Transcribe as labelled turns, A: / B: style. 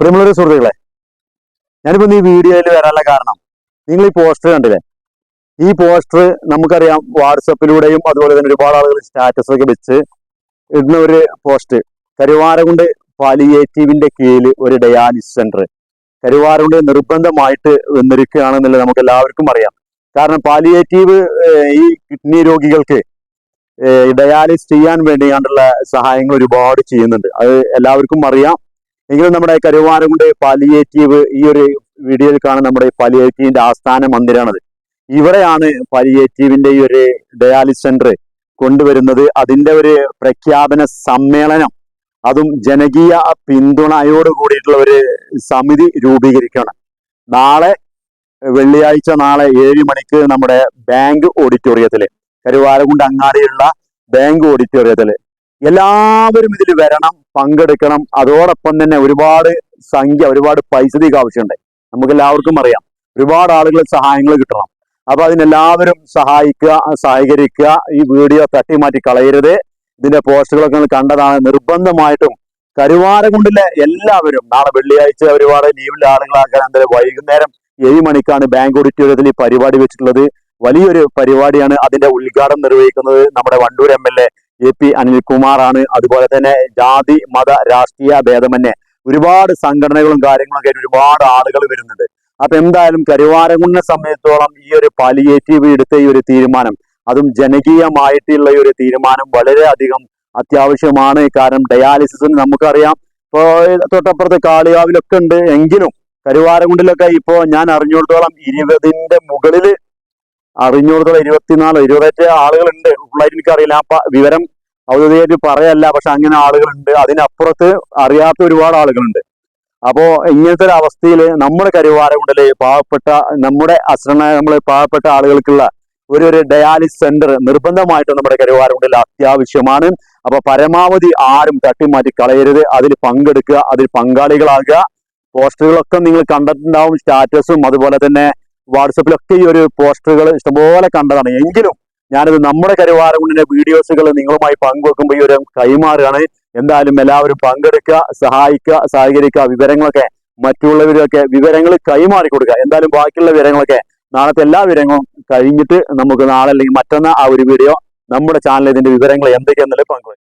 A: പ്രിയമുള്ള സുഹൃത്തുക്കളെ ഞാനിപ്പോൾ ഈ വീഡിയോയിൽ വരാനുള്ള കാരണം നിങ്ങൾ ഈ പോസ്റ്റർ കണ്ടില്ലേ? ഈ പോസ്റ്റർ നമുക്കറിയാം വാട്സപ്പിലൂടെയും അതുപോലെ തന്നെ ഒരുപാട് ആളുകൾ സ്റ്റാറ്റസൊക്കെ വെച്ച് ഇടുന്ന ഒരു പോസ്റ്റ് കരുവാരകുണ്ട് പാലിയേറ്റീവിന്റെ കീഴിൽ ഒരു ഡയാലിസിസ് സെന്റർ കരുവാരകുണ്ട് നിർബന്ധമായിട്ട് വന്നിരിക്കുകയാണെന്നുള്ളത് നമുക്ക് എല്ലാവർക്കും അറിയാം. കാരണം പാലിയേറ്റീവ് ഈ കിഡ്നി രോഗികൾക്ക് ഡയാലിസ് ചെയ്യാൻ വേണ്ടിയാണ്ടുള്ള സഹായങ്ങൾ ഒരുപാട് ചെയ്യുന്നുണ്ട്. അത് എല്ലാവർക്കും അറിയാം. എങ്കിലും നമ്മുടെ കരുവാരകുണ്ട് പാലിയേറ്റീവ് ഈ ഒരു വീഡിയോയിൽ കാണുന്ന നമ്മുടെ പാലിയേറ്റീവിന്റെ ആസ്ഥാന മന്ദിരമാണത് ഇവിടെയാണ് പാലിയേറ്റീവിന്റെ ഈ ഒരു ഡയാലിസിസ് സെന്റർ കൊണ്ടുവരുന്നത്. അതിന്റെ ഒരു പ്രഖ്യാപന സമ്മേളനം അതും ജനകീയ പിന്തുണയോട് കൂടിയിട്ടുള്ള ഒരു സമിതി രൂപീകരിക്കുകയാണ്. നാളെ വെള്ളിയാഴ്ച നാളെ ഏഴ് മണിക്ക് നമ്മുടെ ബാങ്ക് ഓഡിറ്റോറിയത്തിൽ കരുവാരകുണ്ട് അങ്ങാടിയുള്ള ബാങ്ക് ഓഡിറ്റോറിയത്തിൽ എല്ലാവരും ഇതിൽ വരണം പങ്കെടുക്കണം. അതോടൊപ്പം തന്നെ ഒരുപാട് സംഖ്യ ഒരുപാട് പൈസയ്ക്ക് ആവശ്യമുണ്ട്. നമുക്ക് എല്ലാവർക്കും അറിയാം. ഒരുപാട് ആളുകൾ സഹായങ്ങൾ കിട്ടണം. അപ്പൊ അതിനെല്ലാവരും സഹായിക്കുക സഹകരിക്കുക. ഈ വീഡിയോ തട്ടി മാറ്റി കളയരുത്. ഇതിന്റെ പോസ്റ്റുകളൊക്കെ കണ്ടതാണ്. നിർബന്ധമായിട്ടും കരുവാരകുണ്ടിലെ എല്ലാവരും നാളെ വെള്ളിയാഴ്ച ഒരുപാട് ലീവിലെ ആളുകളാക്കാൻ വൈകുന്നേരം ഏഴ് മണിക്കാണ് ബാങ്ക് ഓഡിറ്റോറിയത്തിൽ ഈ പരിപാടി വെച്ചിട്ടുള്ളത്. വലിയൊരു പരിപാടിയാണ് അതിന്റെ ഉദ്ഘാടനം നിർവഹിക്കുന്നത് നമ്മുടെ Wandoor M L A A P അനിൽകുമാറാണ്. അതുപോലെ തന്നെ ജാതി മത രാഷ്ട്രീയ ഭേദമന്യേ ഒരുപാട് സംഘടനകളും കാര്യങ്ങളും ആയിട്ട് ഒരുപാട് ആളുകൾ വരുന്നുണ്ട്. അപ്പൊ എന്തായാലും കരുവാരകുണ്ടിനെ സമയത്തോളം ഈ ഒരു പാലിയേറ്റീവ് എടുത്ത ഈ ഒരു തീരുമാനം അതും ജനകീയമായിട്ടുള്ള ഈ ഒരു തീരുമാനം വളരെ അധികം അത്യാവശ്യമാണ്. കാരണം ഡയാലിസിസിന് നമുക്കറിയാം. ഇപ്പോ തൊട്ടപ്പുറത്ത് കാളികാവിലൊക്കെ ഉണ്ട്. എങ്കിലും കരുവാരകുണ്ടിലൊക്കെ ഇപ്പോ ഞാൻ അറിഞ്ഞിടത്തോളം ഇരുപതിന്റെ മുകളിൽ അറിഞ്ഞിടത്തോളം ഇരുപത്തിനാല് ഇരുപത്തെട്ട് ആളുകളുണ്ട്. ഫുള്ളായിട്ട് എനിക്കറിയില്ല. ആ വിവരം ഔദ്യോഗികമായിട്ട് പറയല്ല പക്ഷെ അങ്ങനെ ആളുകളുണ്ട്. അതിനപ്പുറത്ത് അറിയാത്ത ഒരുപാട് ആളുകളുണ്ട്. അപ്പോ ഇങ്ങനത്തെ ഒരു അവസ്ഥയിൽ നമ്മുടെ കരുവാരകുണ്ടിൽ പാവപ്പെട്ട നമ്മുടെ അശ്രണ നമ്മളെ പാവപ്പെട്ട ആളുകൾക്കുള്ള ഒരു ഒരു ഡയാലിസിസ് സെന്റർ നിർബന്ധമായിട്ട് നമ്മുടെ കരുവാരകുണ്ടിൽ അത്യാവശ്യമാണ്. അപ്പൊ പരമാവധി ആരും തട്ടിമാറ്റി കളയരുത്. അതിൽ പങ്കെടുക്കുക അതിൽ പങ്കാളികളാകുക. പോസ്റ്ററുകളൊക്കെ നിങ്ങൾ കണ്ടിട്ടുണ്ടാവും. സ്റ്റാറ്റസും അതുപോലെ തന്നെ വാട്സപ്പിലൊക്കെ ഈ ഒരു പോസ്റ്ററുകൾ ഇഷ്ടംപോലെ കണ്ടതാണ്. എങ്കിലും ഞാനിത് നമ്മുടെ കരുവാരകുണ്ടിന്റെ വീഡിയോസുകൾ നിങ്ങളുമായി പങ്കുവെക്കുമ്പോൾ ഈ ഒരു കൈമാറുകയാണ്. എന്തായാലും എല്ലാവരും പങ്കെടുക്കുക സഹായിക്കുക സഹകരിക്കുക വിവരങ്ങളൊക്കെ മറ്റുള്ളവരൊക്കെ വിവരങ്ങൾ കൈമാറി കൊടുക്കുക എന്തായാലും ബാക്കിയുള്ള വിവരങ്ങളൊക്കെ നാളത്തെ എല്ലാ വിവരങ്ങളും കഴിഞ്ഞിട്ട് നമുക്ക് നാളെ അല്ലെങ്കിൽ മറ്റന്നാ ആ ഒരു വീഡിയോ നമ്മുടെ ചാനലിൽ ഇതിന്റെ വിവരങ്ങൾ എന്തൊക്കെയാണെന്നുള്ളത് പങ്കുവെക്കാം.